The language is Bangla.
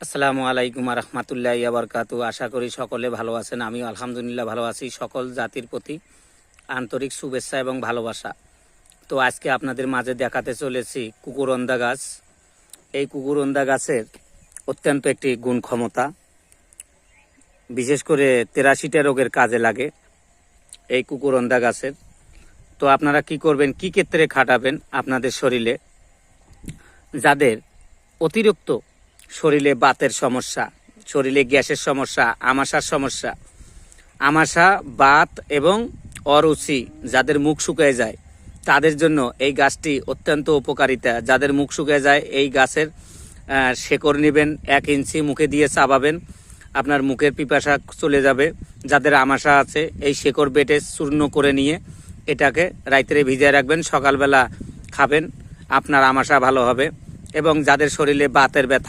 আসসালামু আলাইকুম রহমতুল্লাহ আবরকাতু আশা করি সকলে ভালো আছেন আমি আলহামদুলিল্লাহ ভালো আছি। সকল জাতির প্রতি আন্তরিক শুভেচ্ছা এবং ভালোবাসা। তো আজকে আপনাদের মাঝে দেখাতে চলেছি কুকুরন্দা গাছ। এই কুকুরন্দা গাছের অত্যন্ত একটি গুণ ক্ষমতা। বিশেষ করে তেরাশিটা রোগের কাজে লাগে এই কুকুরন্দা গাছের। তো আপনারা কি করবেন, কি ক্ষেত্রে খাটাবেন আপনাদের শরীরে? যাদের অতিরিক্ত শরীরে বাতের সমস্যা, শরীরে গ্যাসের সমস্যা, আমাশার সমস্যা। আমাশা, বাত এবং অরুচি যাদের মুখ শুকিয়ে যায়, তাদের জন্য এই গাছটি অত্যন্ত উপকারিতা। যাদের মুখ শুকিয়ে যায়, এই গাছের শেকড় নেবেন, এক ইঞ্চি মুখে দিয়ে চাবাবেন, আপনার মুখের পিপাসা চলে যাবে। যাদের আমাশা আছে, এই শেকড় বেটে চূর্ণ করে নিয়ে এটাকে রাত্রে ভিজিয়ে রাখবেন, সকালবেলা খাবেন, আপনার আমাশা ভালো হবে এবং যাদের শরীরে বাতের ব্যথা